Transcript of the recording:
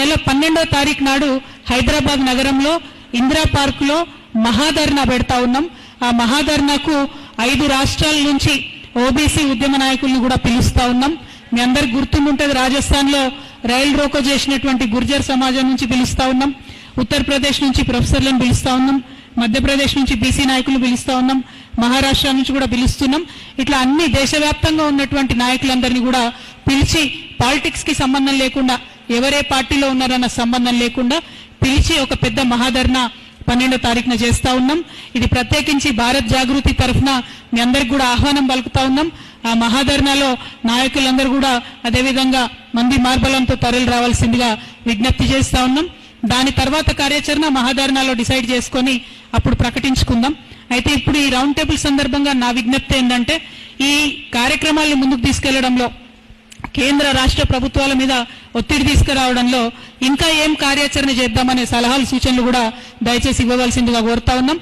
నెల పన్నెండో తారీఖు నాడు హైదరాబాద్ నగరంలో ఇందిరా పార్క్లో మహాధర్నా పెడతా ఉన్నాం. ఆ మహాధర్నాకు ఐదు రాష్ట్రాల నుంచి ఓబీసీ ఉద్యమ నాయకులను కూడా పిలుస్తా ఉన్నాం. మీ అందరికి గుర్తుంటుంది రాజస్థాన్లో రైలు రోకో చేసినటువంటి గుర్జర్ సమాజం నుంచి పిలుస్తా ఉన్నాం. ఉత్తరప్రదేశ్ నుంచి ప్రొఫెసర్లను పిలుస్తా ఉన్నాం. మధ్యప్రదేశ్ నుంచి బీసీ నాయకులు పిలుస్తా ఉన్నాం. మహారాష్ట్ర నుంచి కూడా పిలుస్తున్నాం. ఇట్లా అన్ని దేశవ్యాప్తంగా ఉన్నటువంటి నాయకులందరినీ కూడా పిలిచి పాలిటిక్స్కి సంబంధం లేకుండా ఎవరే పార్టీలో ఉన్నారన్న సంబంధం లేకుండా పిలిచి ఒక పెద్ద మహాధర్ణ పన్నెండో తారీఖున చేస్తా ఉన్నాం. ఇది ప్రత్యేకించి భారత్ జాగృతి తరఫున మీ అందరికి కూడా ఆహ్వానం పలుకుతా ఉన్నాం. ఆ మహాధర్నాలో నాయకులందరూ కూడా అదేవిధంగా మంది మార్బలంతో తరలి రావాల్సిందిగా విజ్ఞప్తి చేస్తా ఉన్నాం. దాని తర్వాత కార్యాచరణ మహాధర్నాలో డిసైడ్ చేసుకొని అప్పుడు ప్రకటించుకుందాం. అయితే ఇప్పుడు ఈ రౌండ్ టేబుల్ సందర్భంగా నా విజ్ఞప్తి ఏంటంటే ఈ కార్యక్రమాల్ని ముందుకు తీసుకెళ్ళడంలో కేంద్ర రాష్ట్ర ప్రభుత్వాల మీద ఒత్తిడి తీసుకురావడంలో ఇంకా ఏం కార్యాచరణ చేద్దామనే సలహాలు సూచనలు కూడా దయచేసి ఇవ్వవలసిందిగా కోరుతా ఉన్నాం.